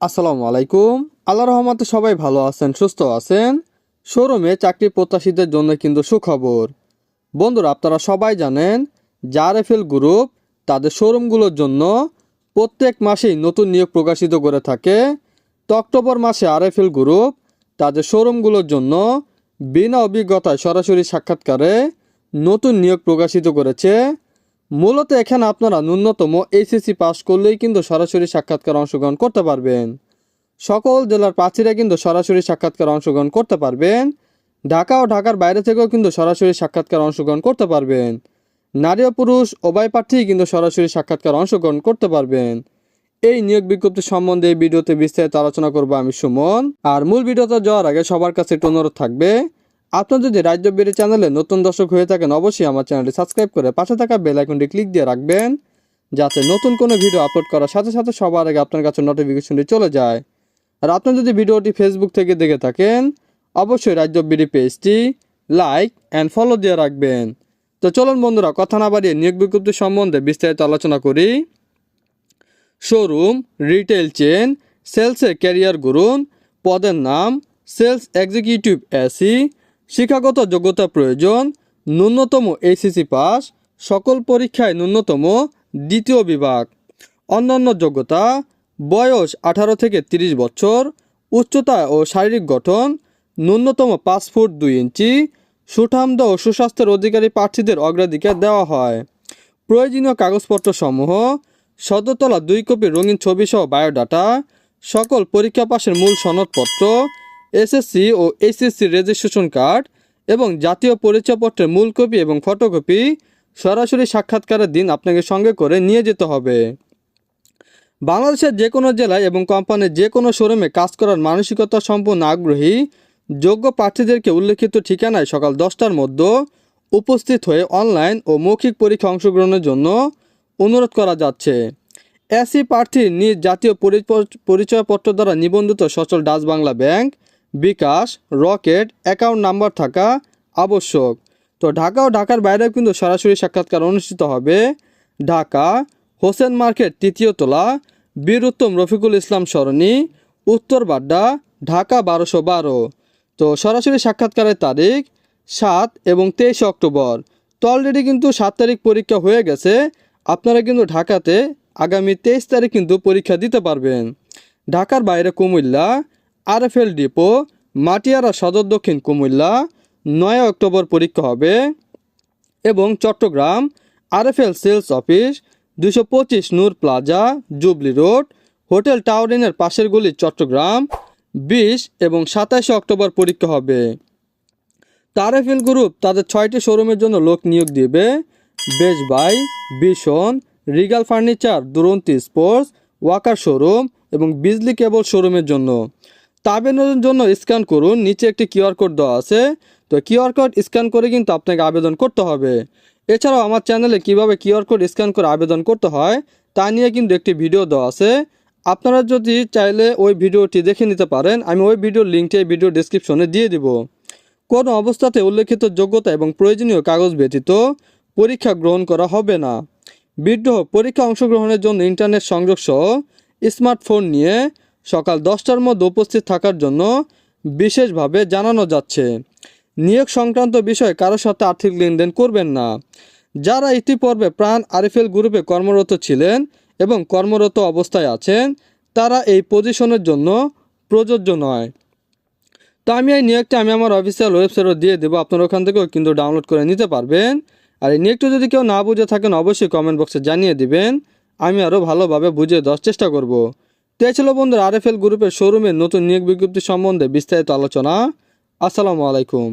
আসসালামু আলাইকুম। আল্লাহ রহমতে সবাই ভালো আছেন, সুস্থ আছেন। শোরুমে চাকরি প্রত্যাশীদের জন্য কিন্তু সুখবর। বন্ধুরা, আপনারা সবাই জানেন জারএফএল গ্রুপ তাদের শোরুমগুলোর জন্য প্রত্যেক মাসেই নতুন নিয়োগ প্রকাশিত করে থাকে। তো অক্টোবর মাসে আর আরএফএল গ্রুপ তাদের শোরুমগুলোর জন্য বিনা অভিজ্ঞতায় সরাসরি সাক্ষাৎকারে নতুন নিয়োগ প্রকাশিত করেছে। মূলত এখানে আপনারা ন্যূনতম এইচএসসি পাস করলেই কিন্তু সরাসরি সাক্ষাৎকার অংশগ্রহণ করতে পারবেন। সকল জেলার প্রার্থীরা কিন্তু সরাসরি সাক্ষাৎকার অংশগ্রহণ করতে পারবেন। ঢাকা ও ঢাকার বাইরে থেকেও কিন্তু সরাসরি সাক্ষাৎকার অংশগ্রহণ করতে পারবেন। নারী ও পুরুষ উভয় প্রার্থী কিন্তু সরাসরি সাক্ষাৎকার অংশগ্রহণ করতে পারবেন। এই নিয়োগ বিজ্ঞপ্তি সম্বন্ধে এই ভিডিওতে বিস্তারিত আলোচনা করব আমি সুমন। আর মূল ভিডিওতে যাওয়ার আগে সবার কাছে একটু অনুরোধ থাকবে আপনার যদি রাজ্য বেরি চ্যানেলে নতুন দর্শক হয়ে থাকেন, অবশ্যই আমার চ্যানেলটি সাবস্ক্রাইব করে পাশে থাকা বেল আইকনটি ক্লিক দিয়ে রাখবেন, যাতে নতুন কোনো ভিডিও আপলোড করার সাথে সাথে সবার আগে আপনার কাছে নোটিফিকেশনটি চলে যায়। আর আপনি যদি ভিডিওটি ফেসবুক থেকে দেখে থাকেন, অবশ্যই রাজ্য বিডি পেজটি লাইক অ্যান্ড ফলো দিয়ে রাখবেন। তো চলুন বন্ধুরা, কথা না বাড়িয়ে নিয়োগ বিজ্ঞপ্তি সম্বন্ধে বিস্তারিত আলোচনা করি। শোরুম রিটেল চেন সেলসে ক্যারিয়ার করুন পদের নাম সেলস এক্সিকিউটিভ এসি শিক্ষাগত যোগ্যতা প্রয়োজন, ন্যূনতম এইচএসসি পাস, সকল পরীক্ষায় ন্যূনতম দ্বিতীয় বিভাগ। অন্যান্য যোগ্যতা, বয়স আঠারো থেকে ৩০ বছর, উচ্চতা ও শারীরিক গঠন, ন্যূনতম পাঁচ ফুট দুই ইঞ্চি সুঠামদ ও সুস্বাস্থ্যের অধিকারী প্রার্থীদের অগ্রাধিকার দেওয়া হয়। প্রয়োজনীয় কাগজপত্র সমূহ সদতলা দুই কপি রঙিন ছবি সহ বায়োডাটা, সকল পরীক্ষা পাশের মূল সনদপত্র এসএসসি ও এইচএসসি রেজিস্ট্রেশন কার্ড এবং জাতীয় পরিচয়পত্রের মূল কপি এবং ফটোকপি সরাসরি সাক্ষাৎকারের দিন আপনাকে সঙ্গে করে নিয়ে যেতে হবে। বাংলাদেশের যে কোনো জেলায় এবং কোম্পানির যে কোনো শোরুমে কাজ করার মানসিকতা সম্পন্ন আগ্রহী, যোগ্য প্রার্থীদেরকে উল্লেখিত ঠিকানায় সকাল দশটার মধ্যে উপস্থিত হয়ে অনলাইন ও মৌখিক পরীক্ষা অংশগ্রহণের জন্য অনুরোধ করা যাচ্ছে। এসি প্রার্থী নিজ জাতীয় পরিচয়পত্র দ্বারা নিবন্ধিত সচল Dutch Bangla bank bKash, Rocket, account number থাকা আবশ্যক। তো ঢাকা ও ঢাকার বাইরেও কিন্তু সরাসরি সাক্ষাৎকার অনুষ্ঠিত হবে ঢাকা, হোসেন মার্কেট তৃতীয় তলা, বীর উত্তম রফিকুল ইসলাম সরণি, উত্তর বাড্ডা, ঢাকা বারোশো বারো। তো সরাসরি সাক্ষাৎকারের তারিখ সাত এবং তেইশে অক্টোবর। তো অলরেডি কিন্তু সাত তারিখ পরীক্ষা হয়ে গেছে। আপনারা কিন্তু ঢাকাতে আগামী তেইশ তারিখ কিন্তু পরীক্ষা দিতে পারবেন। ঢাকার বাইরে কুমিল্লা আরএফএল ডিপো মাটিয়ারা সদর দক্ষিণ কুমিল্লা, নয় অক্টোবর পরীক্ষা হবে এবং চট্টগ্রাম, আরএফএল সেলস অফিস, দুশো পঁচিশ Noor plaza, jubilee road, hotel টাউরিনের পাশের গলি চট্টগ্রাম, বিশ এবং সাতাশে অক্টোবর পরীক্ষা হবে। তারেফিল গ্রুপ তাদের ছয়টি শোরুমের জন্য লোক নিয়োগ দিবে। বেশ বাই ভীষণ, রিগাল ফার্নিচার, দুরন্তি স্পোর্টস, ওয়াকার শোরুম এবং বিজলি কেবল শোরুমের জন্য। তা আবেদনের জন্য স্ক্যান করুন। নিচে একটি কিউআর কোড দেওয়া আছে। তো কিউআর কোড স্ক্যান করে কিন্তু আপনাকে আবেদন করতে হবে। এছাড়াও আমার চ্যানেলে কীভাবে কিউআর কোড স্ক্যান করে আবেদন করতে হয়, তা নিয়ে কিন্তু একটি ভিডিও দেওয়া আছে। আপনারা যদি চাইলে ওই ভিডিওটি দেখে নিতে পারেন। আমি ওই ভিডিওর লিঙ্কটি ভিডিও ডিসক্রিপশনে দিয়ে দিব। কোনো অবস্থাতে উল্লেখিত যোগ্যতা এবং প্রয়োজনীয় কাগজ ব্যতীত পরীক্ষা গ্রহণ করা হবে না। বিদ্রোহ, পরীক্ষা অংশগ্রহণের জন্য ইন্টারনেট সংযোগ সহ স্মার্টফোন নিয়ে সকাল দশটার মধ্যে উপস্থিত থাকার জন্য বিশেষভাবে জানানো যাচ্ছে। নিয়োগ সংক্রান্ত বিষয়ে কারোর সাথে আর্থিক লেনদেন করবেন না। যারা ইতিপূর্বে প্রাণ আরএফএল গ্রুপে কর্মরত ছিলেন এবং কর্মরত অবস্থায় আছেন, তারা এই পজিশনের জন্য প্রযোজ্য নয়। তো আমি এই নিয়োগটা আমি আমার অফিসিয়াল ওয়েবসাইটও দিয়ে দেবো। আপনারা ওখান থেকেও কিন্তু ডাউনলোড করে নিতে পারবেন। আর এই নিয়োগটা যদি কেউ না বুঝে থাকেন, অবশ্যই কমেন্ট বক্সে জানিয়ে দিবেন। আমি আরও ভালোভাবে বুঝিয়ে দেওয়ার চেষ্টা করব। তো এই ছিল বন্ধুরা আরএফএল গ্রুপের শোরুমের নতুন নিয়োগ বিজ্ঞপ্তি সম্বন্ধে বিস্তারিত আলোচনা। আসসালামু আলাইকুম।